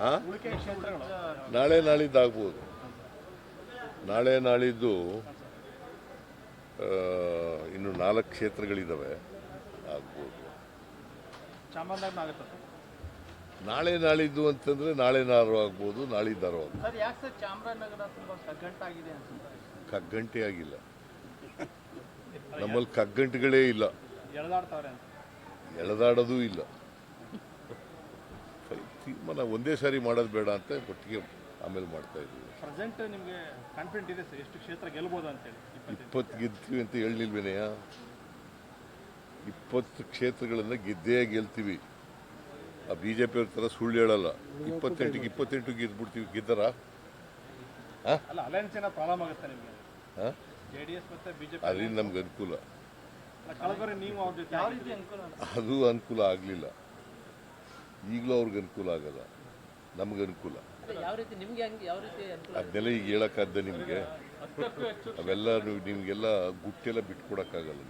ಹಾ? ನಾಳೆ ನಾಳಿದ್ದು ಆಗ್ಬೋದು ನಾಳೆ ನಾಳಿದ್ದು ಇನ್ನು ನಾಲ್ಕು ಕ್ಷೇತ್ರಗಳಿದ್ದಾವೆ ಆಗ್ಬೋದು. ನಾಳೆ ನಾಳಿದ್ದು ಅಂತಂದ್ರೆ ನಾಳೆ ನಾರು ಆಗ್ಬೋದು ನಾಳಿದ್ದಾರು ಆಗ್ಬೋದು. ಕಗ್ಗಂಟೆ ಆಗಿಲ್ಲ. ನಮ್ಮಲ್ಲಿ ಕಗ್ಗಂಟೆಗಳೇ ಇಲ್ಲ. ಎಳೆದಾಡೋದು ಇಲ್ಲ. ತೀರ್ಮಾನ ಒಂದೇ ಸಾರಿ ಮಾಡೋದು ಬೇಡ ಅಂತ ಒಟ್ಟಿಗೆ ಆಮೇಲೆ ಮಾಡ್ತಾ ಇದ್ದೀವಿ. ಪ್ರೆಸೆಂಟ್ ನಿಮಗೆ ಕಾನ್ಫಿಡೆಂಟ್ ಇದೆ ಸರ್? ಎಷ್ಟು ಕ್ಷೇತ್ರ ಗೆಲ್ಬೋದು ಅಂತೇಳಿ ಇಪ್ಪತ್ತು ಗೆಲ್ತೀವಿ ಅಂತ ಹೇಳಿಲ್ವೇನೆಯ ಇಪ್ಪತ್ತು ಕ್ಷೇತ್ರಗಳನ್ನು ಗೆದ್ದೇ ಗೆಲ್ತೀವಿ. ಆ ಬಿ ಜೆ ಪಿ ಥರ ಸುಳ್ಳು ಹೇಳಲ್ಲ. ಇಪ್ಪತ್ತೆಂಟಿಗೆ ಇಪ್ಪತ್ತೆಂಟು ಗೆದ್ಬಿಡ್ತೀವಿ. ಗೆದ್ದರ? ಅಲ್ಲ ಅಲಯನ್ಸ್ ಏನೋ ಪ್ರಾಬ್ಲಮ್ ಆಗುತ್ತೆ ನಿಮಗೆ? ಹಾಂ ಜೆ ಡಿ ಎಸ್ ಮತ್ತೆ ಬಿಜೆಪಿ ಅದರಿಂದ ನಮ್ಗೆ ಅನುಕೂಲ. ನೀವು ಅವ್ರ ಜೊತೆ ಯಾವ ರೀತಿ ಅನುಕೂಲ? ಅದು ಅನುಕೂಲ ಆಗಲಿಲ್ಲ. ಈಗಲೂ ಅವ್ರಿಗೆ ಅನುಕೂಲ ಆಗಲ್ಲ. ನಮ್ಗೆ ಅನುಕೂಲ. ಯಾವ ರೀತಿ ನಿಮ್ಗೆ ಹಂಗೆ ಯಾವ ರೀತಿ ಅನುಕೂಲ ಅದನ್ನೆಲ್ಲ ಈಗ ಹೇಳಕ್ಕಾದ್ದ ನಿಮಗೆ. ಅವೆಲ್ಲ ನಿಮಗೆಲ್ಲ ಗುಟ್ಟೆಲ್ಲ ಬಿಟ್ಕೊಡಕ್ಕಾಗಲ್ಲ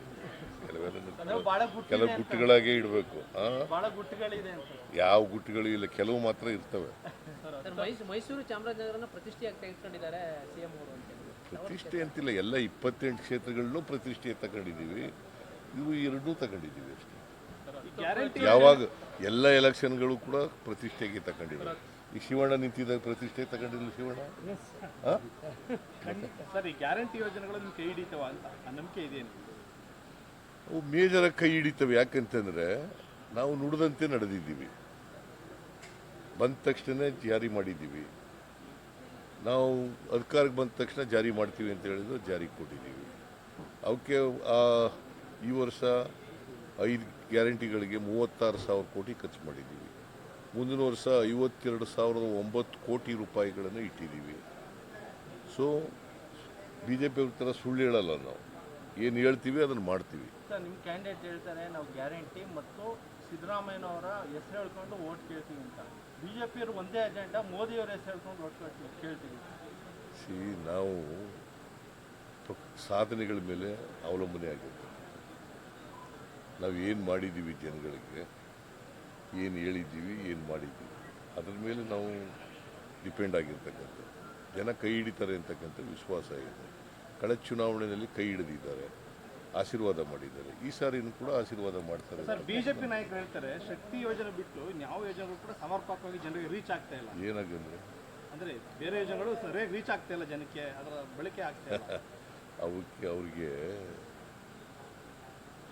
ಕೆಲವೆಲ್ಲ ಕೆಲವು ಗುಟ್ಟುಗಳಾಗೇ ಇಡಬೇಕು. ಯಾವ ಗುಟ್ಟುಗಳು ಇಲ್ಲ ಕೆಲವು ಮಾತ್ರ ಇರ್ತವೆ. ಸರ್ ಮೈಸೂರು ಮೈಸೂರು ಚಾಮರಾಜನಗರನ ಪ್ರತಿಷ್ಠೆಯಾಗಿ ತೆಗೆದುಕೊಂಡಿದ್ದಾರೆ ಸಿ ಎಂ ಅವರು ಅಂತ ಹೇಳಿ. ಪ್ರತಿಷ್ಠೆ ಅಂತಿಲ್ಲ ಎಲ್ಲ ಇಪ್ಪತ್ತೆಂಟು ಕ್ಷೇತ್ರಗಳನ್ನೂ ಪ್ರತಿಷ್ಠೆ ತಗೊಂಡಿದ್ದೀವಿ. ಇವು ಎರಡೂ ತಗೊಂಡಿದ್ದೀವಿ ಅಷ್ಟೇ. ಯಾವಾಗ ಎಲ್ಲ ಎಲೆಕ್ಷನ್ಗಳು ಕೂಡ ಪ್ರತಿಷ್ಠೆಗೆ ತಗೊಂಡಿದ್ದಾರೆ ಈ ಶಿವಣ್ಣ ನಿಂತಿದ್ದಾಗ ಪ್ರತಿಷ್ಠೆ ತಗೊಂಡಿಲ್ಲ ಶಿವಣ್ಣ? ಅವು ಮೇಜರ ಕೈ ಹಿಡಿತವೆ. ಯಾಕಂತಂದ್ರೆ ನಾವು ನುಡಿದಂತೆ ನಡೆದಿದ್ದೀವಿ. ಬಂದ ತಕ್ಷಣ ಜಾರಿ ಮಾಡಿದ್ದೀವಿ. ನಾವು ಅಧಿಕಾರಕ್ಕೆ ಬಂದ ತಕ್ಷಣ ಜಾರಿ ಮಾಡ್ತೀವಿ ಅಂತ ಹೇಳಿದ್ರು ಜಾರಿ ಕೊಟ್ಟಿದ್ದೀವಿ. ಅವಕ್ಕೆ ಈ ವರ್ಷ ಐದು ಗ್ಯಾರಂಟಿಗಳಿಗೆ ಮೂವತ್ತಾರು ಸಾವಿರ ಕೋಟಿ ಖರ್ಚು ಮಾಡಿದ್ದೀವಿ. ಮುಂದಿನ ವರ್ಷ ಐವತ್ತೆರಡು ಸಾವಿರದ ಒಂಬತ್ತು ಕೋಟಿ ರೂಪಾಯಿಗಳನ್ನು ಇಟ್ಟಿದ್ದೀವಿ. ಸೊ ಬಿ ಜೆ ಪಿ ಥರ ಸುಳ್ಳು ಹೇಳಲ್ಲ ನಾವು. ಏನು ಹೇಳ್ತೀವಿ ಅದನ್ನು ಮಾಡ್ತೀವಿ. ಸರ್ ನಿಮ್ಮ ಕ್ಯಾಂಡಿಡೇಟ್ ಹೇಳ್ತಾರೆ ನಾವು ಗ್ಯಾರಂಟಿ ಮತ್ತು ಸಿದ್ದರಾಮಯ್ಯನವರ ಹೆಸರು ಹೇಳ್ಕೊಂಡು ಓಟ್ ಕೇಳ್ತೀವಿ ಅಂತ. ಬಿಜೆಪಿಯವರು ಒಂದೇ ಅಜೆಂಡಾ ಮೋದಿಯವರ ಹೆಸರು ಹೇಳ್ಕೊಂಡು ಓಟ್ ಕೇಳ್ತೀವಿ ಕೇಳ್ತೀವಿ. ಸಿ ನಾವು ಸಾಧನೆಗಳ ಮೇಲೆ ಅವಲಂಬನೆ ಆಗಿರ್ತದೆ ನಾವು ಏನು ಮಾಡಿದ್ದೀವಿ ಜನಗಳಿಗೆ ಏನು ಹೇಳಿದ್ದೀವಿ ಏನು ಮಾಡಿದ್ದೀವಿ ಅದರ ಮೇಲೆ ನಾವು ಡಿಪೆಂಡ್ ಆಗಿರ್ತಕ್ಕಂಥ ಜನ ಕೈ ಹಿಡಿತಾರೆ ಅಂತಕ್ಕಂಥ ವಿಶ್ವಾಸ ಇದೆ. ಕಳೆ ಚುನಾವಣೆಯಲ್ಲಿ ಕೈ ಹಿಡಿದಿದ್ದಾರೆ ಆಶೀರ್ವಾದ ಮಾಡಿದ್ದಾರೆ. ಈ ಸಾರಿನೂ ಕೂಡ ಆಶೀರ್ವಾದ ಮಾಡ್ತಾರೆ. ಬಿಜೆಪಿ ನಾಯಕರು ಹೇಳ್ತಾರೆ ಶಕ್ತಿ ಯೋಜನೆ ಬಿಟ್ಟು ಯಾವ ಯೋಜನೆಗಳು ಕೂಡ ಸಮರ್ಪಕವಾಗಿ ಜನರಿಗೆ ರೀಚ್ ಆಗ್ತಾ ಇಲ್ಲ. ಏನಾಗಂದ್ರೆ? ಅಂದ್ರೆ ಬೇರೆ ಯೋಜನೆಗಳು ಸರಿಯಾಗಿ ರೀಚ್ ಆಗ್ತಾ ಇಲ್ಲ ಜನಕ್ಕೆ ಅದರ ಬಳಕೆ ಆಗ್ತಾ ಇಲ್ಲ. ಅವಕ್ಕೆ ಅವ್ರಿಗೆ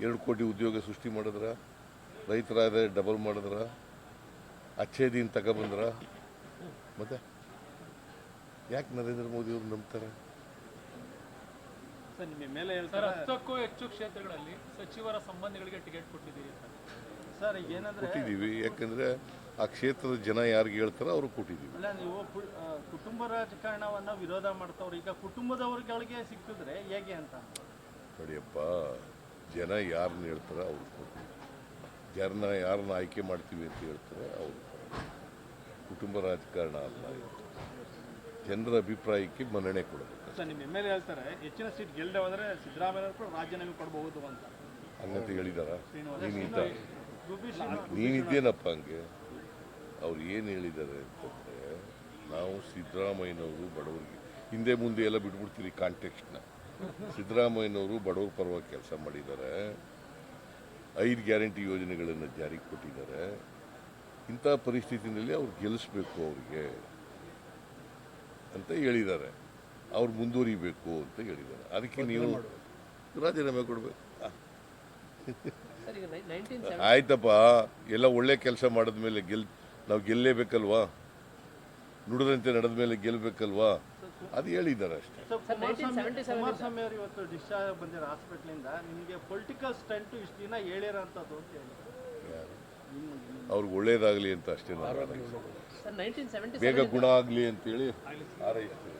ಎರಡು ಕೋಟಿ ಉದ್ಯೋಗ ಸೃಷ್ಟಿ ಮಾಡಿದ್ರ ರೈತರ ಆದಾಯ ಡಬಲ್ ಮಾಡಿದ್ರ ಅಚ್ಚೆ ದಿನ ತಗೊಬಂದ್ರ. ಮತ್ತೆ ಯಾಕೆ ನರೇಂದ್ರ ಮೋದಿ ಮೋದಿಯವರು ನಂಬ್ತಾರೆ? ಸರ್ ನಿಮ್ಮ ಮೇಲೆ ಹೇಳ್ತಾರೆ? ಹತ್ತಕ್ಕೂ ಹೆಚ್ಚು ಕ್ಷೇತ್ರಗಳಲ್ಲಿ ಸಚಿವರ ಸಂಬಂಧಿಗಳಿಗೆ ಟಿಕೆಟ್ ಕೊಟ್ಟಿದ್ದೀರಿ ಅಂತ. ಸರ್ ಈಗ ಏನಂದ್ರೆ ಕೊಟ್ಟಿದ್ದೀವಿ ಯಾಕಂದ್ರೆ ಆ ಕ್ಷೇತ್ರದ ಜನ ಯಾರಿಗೆ ಹೇಳ್ತಾರೋ ಅವರು ಕೊಟ್ಟಿದ್ದೀವಿ. ಅಲ್ಲ ನೀವು ಕುಟುಂಬ ರಾಜಕಾರಣವನ್ನ ವಿರೋಧ ಮಾಡ್ತಾವ್ರು ಈಗ ಕುಟುಂಬದವ್ರಿಗೆ ಸಿಕ್ಕಿದ್ರೆ ಹೇಗೆ ಅಂತ? ನೋಡಿಯಪ್ಪ ಜನ ಯಾರನ್ನ ಹೇಳ್ತಾರೆ ಅವ್ರು ಜನ ಯಾರನ್ನ ಆಯ್ಕೆ ಮಾಡ್ತೀವಿ ಅಂತ ಹೇಳ್ತಾರೆ ಅವರು ಕುಟುಂಬ ರಾಜಕಾರಣ ಅಲ್ಲ ಜನರ ಅಭಿಪ್ರಾಯಕ್ಕೆ ಮನ್ನಣೆ ಕೊಡಬೇಕು. ಸರ್ ನಿಮ್ಮ ಎಂ ಎಲ್ ಎ ಹೇಳ್ತಾರೆ ಹೆಚ್ಚಿನ ಸೀಟ್ ಗೆಲ್ಲದೆ ಹೋದ್ರೆ ಸಿದ್ದರಾಮಯ್ಯ ಕೂಡ ರಾಜೀನಾಮೆ ಕೊಡಬಹುದು ಅಂತ. ಹಂಗಂತ ಹೇಳಿದಾರ? ನೀನಿದ್ದ ನೀನಿದ್ದೇನಪ್ಪ ಹಂಗೆ? ಅವ್ರು ಏನು ಹೇಳಿದ್ದಾರೆ ಅಂತಂದರೆ ನಾವು ಸಿದ್ದರಾಮಯ್ಯನವರು ಬಡವರಿಗೆ ಹಿಂದೆ ಮುಂದೆ ಎಲ್ಲ ಬಿಟ್ಬಿಡ್ತೀರಿ ಕಾಂಟೆಕ್ಸ್ಟ್ನ. ಸಿದ್ದರಾಮಯ್ಯನವರು ಬಡವರ ಪರವಾಗಿ ಕೆಲಸ ಮಾಡಿದ್ದಾರೆ. ಐದು ಗ್ಯಾರಂಟಿ ಯೋಜನೆಗಳನ್ನು ಜಾರಿಗೆ ಕೊಟ್ಟಿದ್ದಾರೆ. ಇಂಥ ಪರಿಸ್ಥಿತಿನಲ್ಲಿ ಅವ್ರು ಗೆಲ್ಲಿಸ್ಬೇಕು ಅವ್ರಿಗೆ ಅಂತ ಹೇಳಿದ್ದಾರೆ. ಅವ್ರು ಮುಂದುವರಿಬೇಕು ಅಂತ ಹೇಳಿದ್ದಾರೆ. ಅದಕ್ಕೆ ನೀವು ರಾಜೀನಾಮೆ ಕೊಡಬೇಕು. ಆಯ್ತಪ್ಪ ಎಲ್ಲ ಒಳ್ಳೆ ಕೆಲಸ ಮಾಡಿದ್ಮೇಲೆ ಗೆಲ್ ನಾವು ಗೆಲ್ಲೇಬೇಕಲ್ವಾ? ನುಡಿದಂತೆ ನಡೆದ ಮೇಲೆ ಗೆಲ್ಬೇಕಲ್ವಾ? ಅದು ಹೇಳಿದ್ದಾರೆ ಅಷ್ಟೇ. ಸರ್, ಸರ್, ಕುಮಾರಸ್ವಾಮಿ 1977 ಕುಮಾರಸ್ವಾಮಿ ಇವತ್ತು ಡಿಸ್ಚಾರ್ಜ್ ಬಂದಿರೋ ಹಾಸ್ಪಿಟ್ಲಿಂದ ನಿಮಗೆ ಪೊಲಿಟಿಕಲ್ ಸ್ಟಂಟ್ ಇಷ್ಟು ದಿನ ಹೇಳಿರೋಂಥದ್ದು ಅಂತ ಹೇಳಿ. ಯಾರು? ಅವ್ರಿಗೆ ಒಳ್ಳೇದಾಗಲಿ ಅಂತ ಅಷ್ಟೇ ಬೇಗ ಗುಣ ಅಂತ ಅಂತೇಳಿ ಹಾರೈಸ್ತೀವಿ